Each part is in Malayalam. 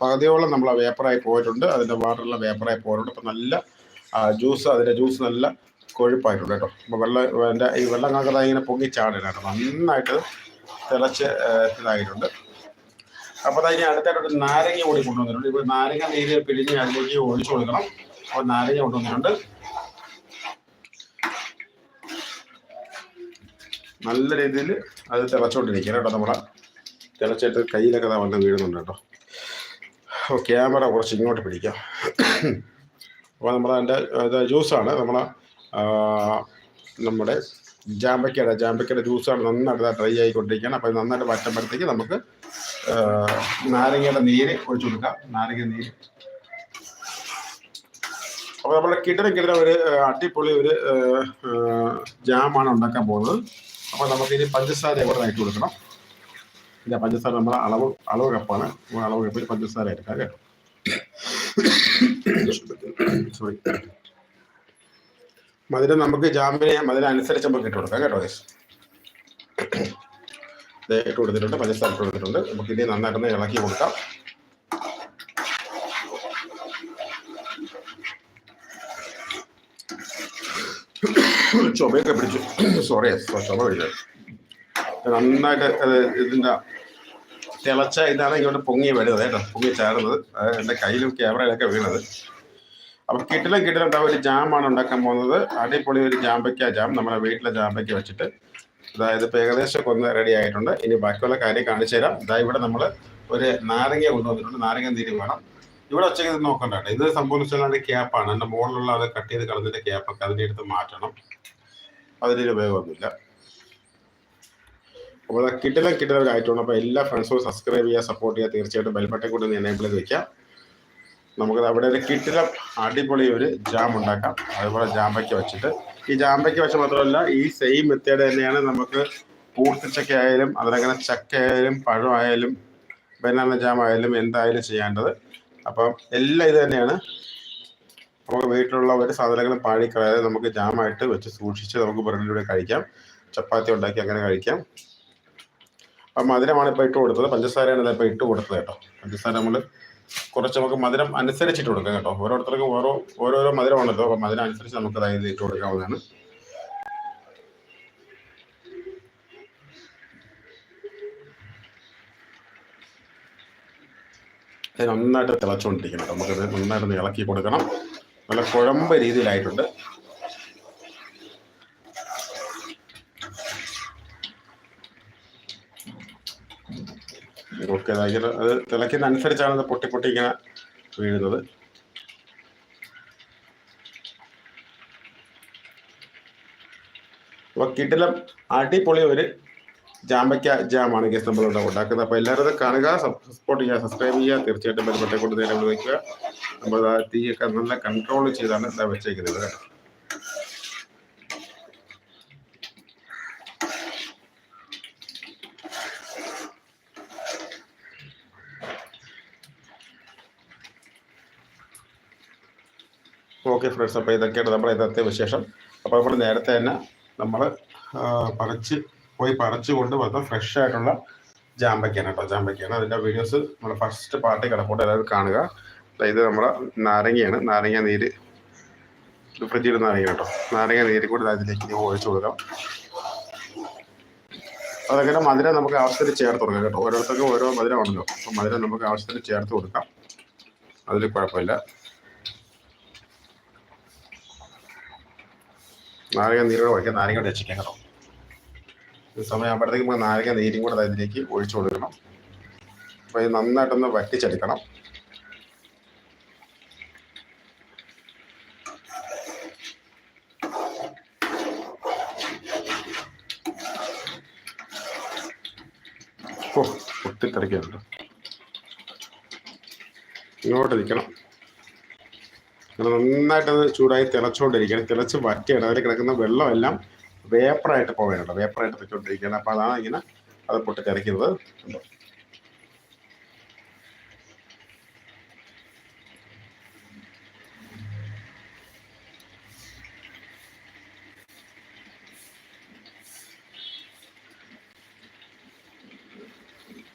പകുതിയോളം നമ്മൾ ആ വേപ്പറായി പോയിട്ടുണ്ട്. അതിന്റെ വാട്ടറെല്ലാം വേപ്പറായി പോയിട്ടുണ്ട്. അപ്പം നല്ല ജ്യൂസ് അതിന്റെ ജ്യൂസ് നല്ല കൊഴുപ്പായിട്ടുണ്ട് കേട്ടോ. അപ്പോൾ വെള്ളം എന്റെ ഈ വെള്ളം കണക്കത ഇങ്ങനെ പൊങ്ങി ചാടില്ല കേട്ടോ. നന്നായിട്ട് തിളച്ച് ഇതായിട്ടുണ്ട്. അപ്പോൾ അതിന് അടുത്തായിട്ട് നാരങ്ങ കൂടി കൊണ്ടുവന്നിട്ടുണ്ട്. ഇപ്പോൾ നാരങ്ങ നീര് പിഴിഞ്ഞ് അതിലേക്ക് ഒഴിച്ചു കൊടുക്കണം. അപ്പോൾ നാരങ്ങ കൊണ്ടുവന്നിട്ടുണ്ട്. നല്ല രീതിയിൽ അത് തിളച്ചോണ്ടിരിക്കണം കേട്ടോ നമ്മളെ. തിളച്ചിട്ട് കയ്യിലൊക്കെ വന്ന് വീഴുന്നുണ്ട് കേട്ടോ. ക്യാമറ കുറച്ച് ഇങ്ങോട്ട് പിടിക്കാം. അപ്പോൾ നമ്മളതിന്റെ ഇത് ജ്യൂസാണ്. നമ്മളെ നമ്മുടെ ജാമ്പയ്ക്കയുടെ ജാമ്പയ്ക്കയുടെ ജ്യൂസാണ് നന്നായിട്ട് ഡ്രൈ ആയിക്കൊണ്ടിരിക്കുകയാണ്. അപ്പോൾ നന്നായിട്ട് വറ്റുമ്പോഴത്തേക്ക് നമുക്ക് നാരങ്ങയുടെ നീര് ഒഴിച്ചു കൊടുക്കാം. നാരങ്ങ നീര്. അപ്പോൾ നമ്മുടെ കിടന കിടന ഒരു അടിപൊളി ഒരു ജാമാണ് ഉണ്ടാക്കാൻ പോകുന്നത്. അപ്പോൾ നമുക്കിനി പഞ്ചസാര കൂടെ ഇട്ട് കൊടുക്കണം. ഇല്ല പഞ്ചസാര നമ്മളെ അളവ് അളവ് കപ്പാണ്. അളവ് കപ്പിൽ പഞ്ചസാര എടുക്കാം കേട്ടോ. സോറി മധുരം നമുക്ക് ജാമിനെ മധുരം അനുസരിച്ച് നമുക്ക് ഇട്ട് കൊടുക്കാം കേട്ടോ. ദേ ഇട്ട് കൊടുത്തിട്ടുണ്ട് പഞ്ചസാര ഇട്ട് കൊടുത്തിട്ടുണ്ട്. നമുക്ക് ഇനി നന്നാക്കുന്ന ഇളക്കി കൊടുക്കാം. ചുമയൊക്കെ പിടിച്ചു സോറി ചുമ പിടിച്ചു. നന്നായിട്ട് അത് ഇതിന്റെ തിളച്ച ഇതാണ് ഇങ്ങോട്ട് പൊങ്ങി വരുന്നത് കേട്ടോ. പൊങ്ങി ചേർന്നത് എന്റെ കയ്യിലും ക്യാമറയിലൊക്കെ വീണത്. അപ്പോൾ കിട്ടിലും കിട്ടിലും ഒരു ജാമാണ് ഉണ്ടാക്കാൻ പോകുന്നത്. അടിപൊളി ഒരു ജാമ്പയ്ക്ക ജാം. നമ്മുടെ വീട്ടിലെ ജാമ്പയ്ക്ക വെച്ചിട്ട്. അതായത് ഇപ്പോൾ ഏകദേശം ഒക്കെ ഒന്ന് റെഡി ആയിട്ടുണ്ട്. ഇനി ബാക്കിയുള്ള കാര്യം കാണിച്ചു തരാം. ഇതാ ഇവിടെ നമ്മൾ ഒരു നാരങ്ങ കൊണ്ടുവന്നിട്ടുണ്ട്. നാരങ്ങ നീര് വേണം. ഇവിടെ ഒച്ചയ്ക്ക് ഇത് നോക്കണ്ട ഇത് സംഭവം വെച്ചാൽ ക്യാപ്പാണ്. എന്റെ മുകളിലുള്ള അത് കട്ട് ചെയ്ത് കളഞ്ഞിട്ട് ക്യാപ്പൊക്കെ അതിന്റെ അടുത്ത് മാറ്റണം. അതിനൊരു ഉപയോഗമൊന്നുമില്ല അപ്പോൾ കിട്ടില്ല കിട്ടില്ല ഒരു ആയിട്ടുണ്ട് അപ്പോൾ എല്ലാ ഫ്രണ്ട്സും സബ്സ്ക്രൈബ് ചെയ്യുക സപ്പോർട്ട് ചെയ്യുക തീർച്ചയായിട്ടും ബെൽബട്ടൻ കൂടി ഒന്ന് എനേബിൾ ചെയ്ത് വയ്ക്കുക നമുക്ക് അവിടെ ഒരു കിട്ടില അടിപൊളി ഒരു ജാം ഉണ്ടാക്കാം. അതുപോലെ ജാമ്പയ്ക്ക് വെച്ചിട്ട്. ഈ ജാമ്പയ്ക്ക് വെച്ച് മാത്രമല്ല ഈ സെയിം മെത്തേഡ് തന്നെയാണ് നമുക്ക് പൂർത്തിച്ചക്ക ആയാലും അതിനങ്ങനെ ചക്ക ആയാലും പഴമായാലും ബനാന ജാം ആയാലും എന്തായാലും ചെയ്യേണ്ടത്. അപ്പം എല്ലാം ഇത് തന്നെയാണ്. നമുക്ക് വീട്ടിലുള്ള ഒരു സാധനങ്ങളും പാഴിക്കളയാതെ നമുക്ക് ജാമായിട്ട് വെച്ച് സൂക്ഷിച്ച് നമുക്ക് ബ്രെഡിലൂടെ കഴിക്കാം. ചപ്പാത്തി ഉണ്ടാക്കി അങ്ങനെ കഴിക്കാം. അപ്പം മധുരമാണ് ഇപ്പോൾ ഇട്ട് കൊടുത്തത്. പഞ്ചസാരയാണ് ഇപ്പോൾ ഇട്ട് കൊടുത്തത് കേട്ടോ. പഞ്ചസാര നമ്മൾ കുറച്ച് നമുക്ക് മധുരം അനുസരിച്ചിട്ട് കൊടുക്കാം കേട്ടോ. ഓരോരുത്തർക്കും ഓരോ ഓരോരോ മധുരമാണല്ലോ. അപ്പം മധുരം അനുസരിച്ച് നമുക്ക് അതായത് ഇട്ട് കൊടുക്കാവുന്നതാണ്. നന്നായിട്ട് തിളച്ചുകൊണ്ടിരിക്കണം നമുക്കത് നന്നായിട്ടൊന്ന് ഇളക്കി കൊടുക്കണം. നല്ല കുഴമ്പ് രീതിയിലായിട്ടുണ്ട്. അതായത് അത് തിളയ്ക്കുന്നതനുസരിച്ചാണ് അത് പൊട്ടി പൊട്ടി ഇങ്ങനെ വീഴുന്നത്. അപ്പോൾ കിട്ടിലും അടിപൊളി ഒരു ജാമ്പയ്ക്ക ജാമാണ് ഗസ് നമ്മൾ ഇവിടെ ഉണ്ടാക്കുന്നത്. അപ്പോൾ എല്ലാവരും കാണുക സപ്പോർട്ട് ചെയ്യുക സബ്സ്ക്രൈബ് ചെയ്യുക. തീർച്ചയായിട്ടും ബന്ധപ്പെട്ടെ കൊണ്ട് നേരെ വയ്ക്കുക. നമ്മൾ തീയൊക്കെ നല്ല കൺട്രോൾ ചെയ്താണ് വെച്ചേക്കുന്നത് കേട്ടോ. ഓക്കെ ഫ്രണ്ട്സ് അപ്പോൾ ഇതൊക്കെയാണ് നമ്മുടെ ഇന്നത്തെ വിശേഷം. അപ്പോൾ നമ്മൾ നേരത്തെ തന്നെ നമ്മൾ പറിച്ച് പോയി പറിച്ച് കൊണ്ട് വന്ന ഫ്രഷ് ആയിട്ടുള്ള ജാമ്പയ്ക്കാണ് കേട്ടോ ജാമ്പയ്ക്കാണ്. അതിന്റെ വീഡിയോസ് നമ്മൾ ഫസ്റ്റ് പാർട്ടി കിടപ്പോട്ട് എല്ലാവരും കാണുക. ഇത് നമ്മുടെ നാരങ്ങയാണ്. നാരങ്ങ നീര് ഫ്രിഡ്ജിൽ നാരങ്ങ കേട്ടോ. നാരങ്ങ നീര് കൂടി അതിലേക്ക് ഒഴിച്ചു കൊടുക്കാം. അതങ്ങനെ മധുരം നമുക്ക് ആവശ്യത്തിന് ചേർത്ത് കൊടുക്കാം കേട്ടോ. ഓരോരുത്തർക്കും ഓരോ മധുരമാണല്ലോ അപ്പം മധുരം നമുക്ക് ആവശ്യത്തിന് ചേർത്ത് കൊടുക്കാം. അതിൽ കുഴപ്പമില്ല. നാരങ്ങ നീരോട് ഒഴിക്കാം നാരങ്ങ വെച്ചിരിക്കാം കേട്ടോ. ഈ സമയമാകുമ്പോഴത്തേക്ക് നമുക്ക് നാരങ്ങ നീരും കൂടെ അതിലേക്ക് ഒഴിച്ചു കൊടുക്കണം. അപ്പോൾ ഇത് നന്നായിട്ടൊന്ന് വറ്റിച്ചെടുക്കണം. ഓ പൊട്ടിത്തെറിക്കുന്നുണ്ട്. ഇങ്ങോട്ട് നിൽക്കണം. അങ്ങനെ നന്നായിട്ടത് ചൂടായി തിളച്ചുകൊണ്ടിരിക്കണം തിളച്ച് വറ്റിയാണ്. അതിൽ കിടക്കുന്ന വെള്ളമെല്ലാം വേപ്പറായിട്ട് പോകാനുണ്ട് വേപ്പറായിട്ട് വെച്ചുകൊണ്ടിരിക്കുകയാണ് അപ്പോൾ അതാണ് ഇങ്ങനെ അത് പൊട്ടിക്കരയ്ക്കുന്നത് കണ്ടോ?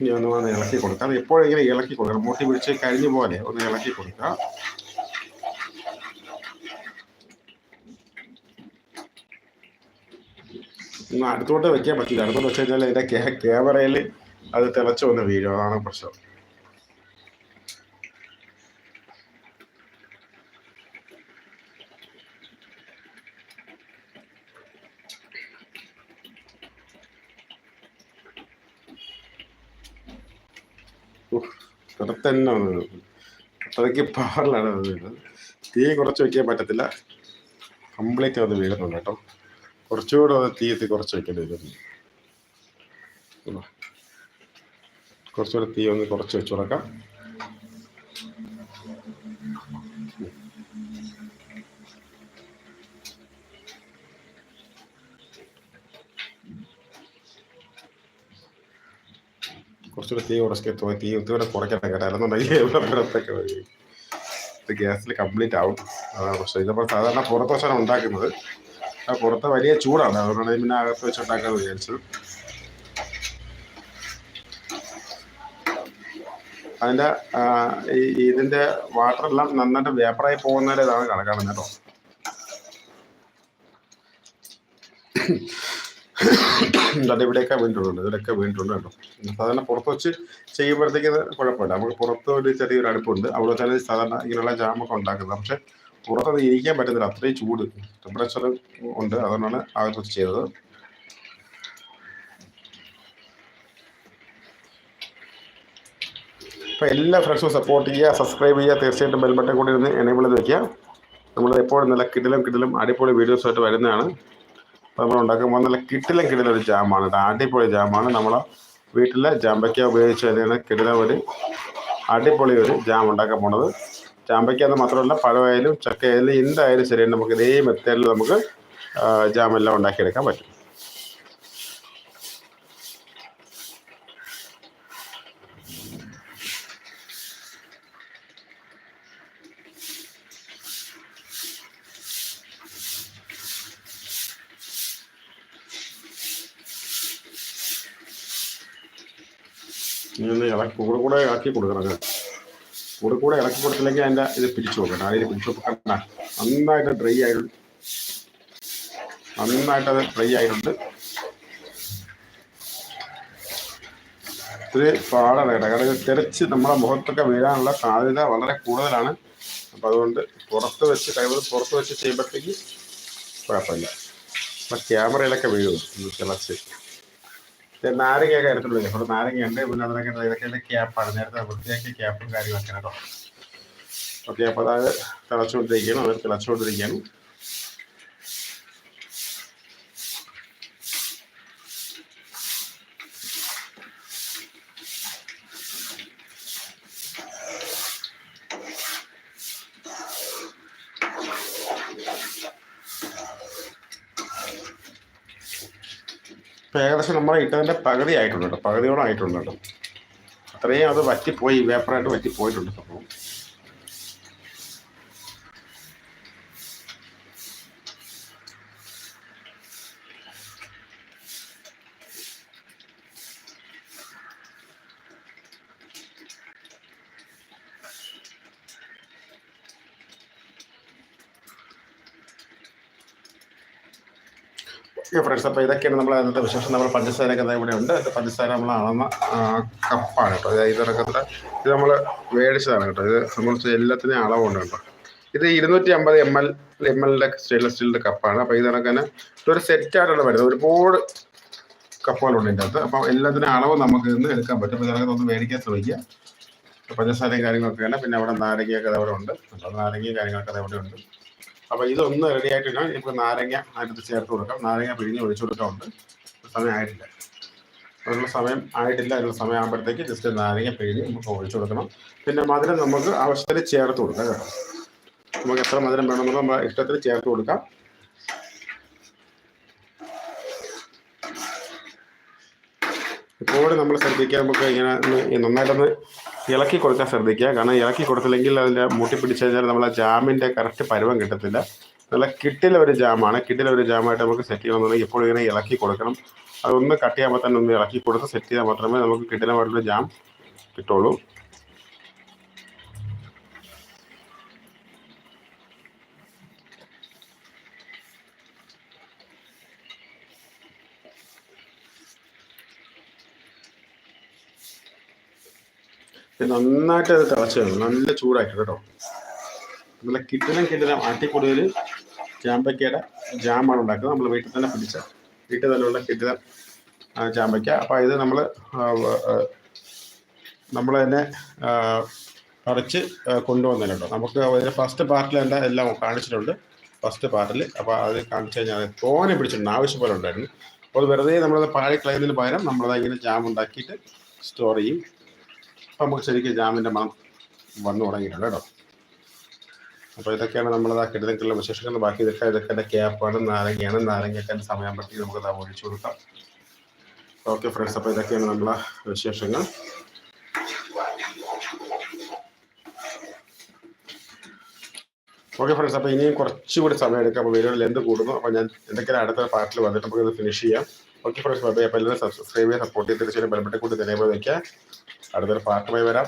ഇനി ഒന്ന് ഇളക്കി കൊടുക്കാം. എപ്പോഴെങ്കിലും എപ്പോഴും ഇളക്കി കൊടുക്കണം. മൂട്ടി പിടിച്ച് കഴിഞ്ഞ പോലെ ഒന്ന് ഇളക്കി കൊടുക്കുക ഒന്ന് അടുത്തോട്ട് വെക്കാൻ പറ്റില്ല. അടുത്തോട്ട് വെച്ച് കഴിഞ്ഞാൽ അതിന്റെ ക്യാമറയിൽ അത് തിളച്ചു വന്ന് വീഴും. അതാണ് പ്രശ്നം. തന്നെ അത്രയ്ക്ക് പവറിലാണ് തീ കുറച്ച് വയ്ക്കാൻ പറ്റത്തില്ല. കംപ്ലീറ്റ് അത് വീഴുന്നുണ്ട് കേട്ടോ. കുറച്ചുകൂടെ അത് തീയത്തി കുറച്ച് വെക്കേണ്ടി വരും? കുറച്ചുകൂടെ തീ ഒന്ന് കുറച്ച് വെച്ചു കൊടുക്കാം കുറച്ചുകൂടെ തീ കുറച്ച് തീ ഒത്തുകൂടെ കുറയ്ക്കണം കേട്ടോ അല്ലെന്നുണ്ടെങ്കിൽ ഗ്യാസിൽ കംപ്ലീറ്റ് ആവും. അതാണ് പ്രശ്നം. ഇതിപ്പോൾ സാധാരണ പുറത്ത് വെച്ചാണ് ഉണ്ടാക്കുന്നത്. ആ പുറത്ത് വലിയ ചൂടാണ്. അതുകൊണ്ടാണ് പിന്നെ അകത്ത് വെച്ചുണ്ടാക്കാൻ ഉണ്ടാക്കാമെന്ന് വിചാരിച്ചത് അതിന്റെ ഇതിന്റെ വാട്ടറെല്ലാം നന്നായിട്ട് വേപ്പറായി പോകുന്നതിന്റെ ഇതാണ് കണക്കാണ് കേട്ടോ. എന്നിട്ട് ഇവിടെയൊക്കെ വീണിട്ടുണ്ട്. ഇതിലൊക്കെ വീണിട്ടുണ്ട് കേട്ടോ. സാധാരണ പുറത്ത് വെച്ച് ചെയ്യുമ്പോഴത്തേക്ക് കുഴപ്പമില്ല. നമുക്ക് പുറത്ത് ഒരു ചെറിയൊരു അടുപ്പുണ്ട്. അവിടെ വെച്ചാൽ സാധാരണ ഇങ്ങനെയുള്ള ജാമൊക്കെ ഉണ്ടാക്കുന്നത്. പക്ഷെ പുറത്തത് ഇരിക്കാൻ പറ്റത്തില്ല. അത്രയും ചൂട്. ടെമ്പറേച്ചർ ഉണ്ട്. അതുകൊണ്ടാണ് അകത്ത് ചെയ്തത്. അപ്പോൾ എല്ലാ ഫ്രണ്ട്സും സപ്പോർട്ട് ചെയ്യുക സബ്സ്ക്രൈബ് ചെയ്യുക തീർച്ചയായിട്ടും ബെൽ ബട്ടൺ കൂടി ഇരുന്ന് എനേബിൾ ചെയ്ത് വയ്ക്കുക നമ്മൾ എപ്പോഴും നല്ല കിടിലും കിടിലും അടിപൊളി വീഡിയോസായിട്ട് വരുന്നതാണ്. അപ്പോൾ നമ്മൾ ഉണ്ടാക്കുമ്പോൾ നല്ല കിട്ടിലും കിടിലം ഒരു ജാമാണ് അടിപൊളി ജാമാണ് നമ്മൾ വീട്ടിലെ ജാമ്പയ്ക്ക ഉപയോഗിച്ച് തന്നെയാണ് കിടിലം ഒരു അടിപൊളി ഒരു ജാം ഉണ്ടാക്കാൻ പോണത് ജാമ്പയ്ക്ക എന്ന് മാത്രമല്ല പഴമായാലും ചക്കയായാലും എന്തായാലും ശരി നമുക്ക് ഇതേ മെത്തേഡിൽ നമുക്ക് ജാമെല്ലാം ഉണ്ടാക്കിയെടുക്കാൻ പറ്റും. ഇനി ഒന്ന് ഇളക്കി കൂടെ കൂടെ ഇളക്കി കൊടുക്കണം കൂടെ കൂടെ ഇളക്കി കൊടുത്തില്ലെങ്കിൽ അതിന്റെ ഇത് പിടിച്ചു നോക്കണം അതിൽ പിടിച്ചു നോക്കണ്ട നന്നായിട്ട് ഡ്രൈ ആയിട്ടുണ്ട്. നന്നായിട്ട് അത് ഡ്രൈ ആയിട്ടുണ്ട്. ഒത്തിരി പാടാണ് കേട്ടോ. കാരണം ഇത് തെറിച്ച് നമ്മുടെ മുഖത്തൊക്കെ വീഴാനുള്ള സാധ്യത വളരെ കൂടുതലാണ്. അപ്പം അതുകൊണ്ട് പുറത്ത് വെച്ച് കഴിവത് പുറത്ത് വെച്ച് ചെയ്യുമ്പോഴത്തേക്ക് കുഴപ്പമില്ല. അപ്പം ക്യാമറയിലൊക്കെ വീഴും. തിളച്ച്. നാരങ്ങയൊക്കെ എടുത്തുള്ളൂ ഇവിടെ നാരങ്ങയുണ്ട് പിന്നെ അതിനൊക്കെ ഇതൊക്കെ എന്റെ ക്യാപ്പാണ് നേരത്തെ വൃത്തിയാക്കിയ ക്യാപ്പും കാര്യങ്ങളൊക്കെ കേട്ടോ. ഓക്കെ അപ്പോൾ അത് തിളച്ചുകൊണ്ടിരിക്കുകയാണ്. അത് തിളച്ചുകൊണ്ടിരിക്കുകയാണ്. ഇപ്പം ഏകദേശം നമ്മൾ ഇട്ടതിന്റെ പകുതി ആയിട്ടുണ്ട് കേട്ടോ പകുതിയോളം ആയിട്ടുണ്ട് കേട്ടോ അത്രയും അത് വറ്റിപ്പോയി വേപ്പറായിട്ട് വറ്റിപ്പോയിട്ടുണ്ട് സംഭവം. ഫ്രണ്ട്സ് അപ്പോൾ ഇതൊക്കെയാണ് നമ്മൾ അതിനകത്ത് വിശേഷം. നമ്മൾ പഞ്ചസാരയൊക്കെ ഇവിടെ ഉണ്ട്. പഞ്ചസാര നമ്മൾ അളന്ന കപ്പാണ് കേട്ടോ. ഇത് ഇതിറക്കത്തെ ഇത് നമ്മൾ മേടിച്ചതാണ് കേട്ടോ. ഇത് സംബന്ധിച്ച് എല്ലാത്തിനും അളവുണ്ട് കേട്ടോ. ഇത് ഇരുന്നൂറ്റി അമ്പത് എം എൽ എം എല്ലിന്റെ സ്റ്റെയിൻലെസ് സ്റ്റീലിന്റെ കപ്പാണ്. അപ്പോൾ ഇത് കണക്കന്നെ ഇതൊരു സെറ്റായിട്ടാണ് വരുന്നത്. ഒരുപാട് കപ്പുകളുണ്ട് ഇതിന്റെ അകത്ത്. അപ്പോൾ എല്ലാത്തിനും അളവ് നമുക്ക് ഇന്ന് എടുക്കാൻ പറ്റും. ഇതിനകത്ത് ഒന്ന് മേടിക്കാൻ ശ്രമിക്കുക. പഞ്ചസാരയും കാര്യങ്ങളൊക്കെ തന്നെ. പിന്നെ അവിടെ നാരങ്ങയൊക്കെ അവിടെ ഉണ്ട്. നാരങ്ങയും കാര്യങ്ങളൊക്കെ അവിടെ ഉണ്ട്. അപ്പോൾ ഇതൊന്ന് റെഡി ആയിട്ടില്ല. ഇപ്പൊ നാരങ്ങ അതിനകത്ത് ചേർത്ത് കൊടുക്കാം. നാരങ്ങ പിഴിഞ്ഞ് ഒഴിച്ചു കൊടുക്കാറുണ്ട്. സമയം ആയിട്ടില്ല. അതിനുള്ള സമയം ആയിട്ടില്ല. അതിനുള്ള സമയം ആകുമ്പോഴത്തേക്ക് ജസ്റ്റ് നാരങ്ങ പിഴിഞ്ഞ് നമുക്ക് ഒഴിച്ചു കൊടുക്കണം. പിന്നെ മധുരം നമുക്ക് ആവശ്യത്തിന് ചേർത്ത് കൊടുക്കാം കേട്ടോ. നമുക്ക് എത്ര മധുരം വേണമെന്നുള്ള നമ്മുടെ ഇഷ്ടത്തിന് ചേർത്ത് കൊടുക്കാം. ഇപ്പോഴും നമ്മൾ ശ്രദ്ധിക്കാൻ നമുക്ക് ഇങ്ങനെ നന്നായിട്ടൊന്ന് ഇളക്കി കൊടുക്കാൻ ശ്രദ്ധിക്കുക. കാരണം ഇളക്കി കൊടുത്തില്ലെങ്കിൽ അതിന്റെ മുട്ടി പിടിച്ചു കഴിഞ്ഞാൽ നമ്മൾ ആ ജാമിന്റെ കറക്റ്റ് പരുവം കിട്ടത്തില്ല. നല്ല കിട്ടിലെ ഒരു ജാമാണ്. കിട്ടിലെ ഒരു ജാമായിട്ട് നമുക്ക് സെറ്റ് ചെയ്യണമെന്നുണ്ടെങ്കിൽ എപ്പോഴും ഇങ്ങനെ ഇളക്കി കൊടുക്കണം. അതൊന്ന് കട്ട് ചെയ്യുമ്പോൾ തന്നെ ഒന്ന് ഇളക്കി കൊടുത്ത് സെറ്റ് ചെയ്താൽ മാത്രമേ നമുക്ക് കിട്ടിലമായിട്ടുള്ള ജാം കിട്ടുള്ളൂ. നന്നായിട്ട് അത് തിളച്ച് വേണം നല്ല ചൂടാക്കി കേട്ടോ. നല്ല കിട്ടണം കിട്ടണം. അട്ടിപ്പൊടിയിൽ ചാമ്പയ്ക്കയുടെ ജാമാണ് ഉണ്ടാക്കുന്നത്. നമ്മൾ വീട്ടിൽ തന്നെ പിടിച്ച വീട്ടിൽ ഉള്ള കിട്ടണം ചാമ്പയ്ക്ക അപ്പോൾ ഇത് നമ്മൾ നമ്മൾ തന്നെ പറിച്ച് കേട്ടോ. നമുക്ക് അതിന്റെ ഫസ്റ്റ് പാർട്ടിൽ എന്റെ എല്ലാം കാണിച്ചിട്ടുണ്ട്. ഫസ്റ്റ് പാർട്ടിൽ അപ്പോൾ അത് കാണിച്ചു കഴിഞ്ഞാൽ തോനെ പിടിച്ചിട്ടുണ്ട്. ആവശ്യം പോലെ ഉണ്ടായിരുന്നു. അപ്പോൾ വെറുതെ നമ്മളത് പാഴി കളയുന്നതിന് പകരം നമ്മളത് ഇങ്ങനെ ജാം ഉണ്ടാക്കിയിട്ട് സ്റ്റോർ ചെയ്യും. അപ്പം നമുക്ക് ശരിക്കും ജാമിന്റെ മണം വന്നു തുടങ്ങിയിട്ടുണ്ട് കേട്ടോ. അപ്പോൾ ഇതൊക്കെയാണ് നമ്മൾ ആ കെട്ടിടത്തിലുള്ള വിശേഷങ്ങൾ. ബാക്കി ഇതൊക്കെ ഇതൊക്കെ ക്യാപ്പാണ് നാരങ്ങയാണ്. നാരങ്ങയൊക്കെ എന്റെ പറ്റി നമുക്ക് അത് ഒഴിച്ചു കൊടുക്കാം. ഓക്കെ ഫ്രണ്ട്സ് അപ്പോൾ ഇതൊക്കെയാണ് നമ്മളെ വിശേഷങ്ങൾ. ഓക്കെ ഫ്രണ്ട്സ് അപ്പോൾ ഇനിയും കുറച്ചുകൂടി സമയം എടുക്കാം. അപ്പോൾ വീഡിയോ ലെന്ത് കൂടുന്നു. അപ്പോൾ ഞാൻ എന്തൊക്കെയാണ് അടുത്ത പാർട്ടിൽ വന്നിട്ട് നമുക്ക് ഇത് ഫിനിഷ് ചെയ്യാം. ഓക്കെ ഫ്രണ്ട്സ് അപ്പോൾ എല്ലാവരും സബ്സ്ക്രൈബ് ചെയ്യാൻ സപ്പോർട്ട് ചെയ്ത് തീർച്ചയായും ബലപ്പെട്ട കൂടി തന്നെ വയ്ക്കുക അടുത്തൊരു പാർട്ടുമായി വരാം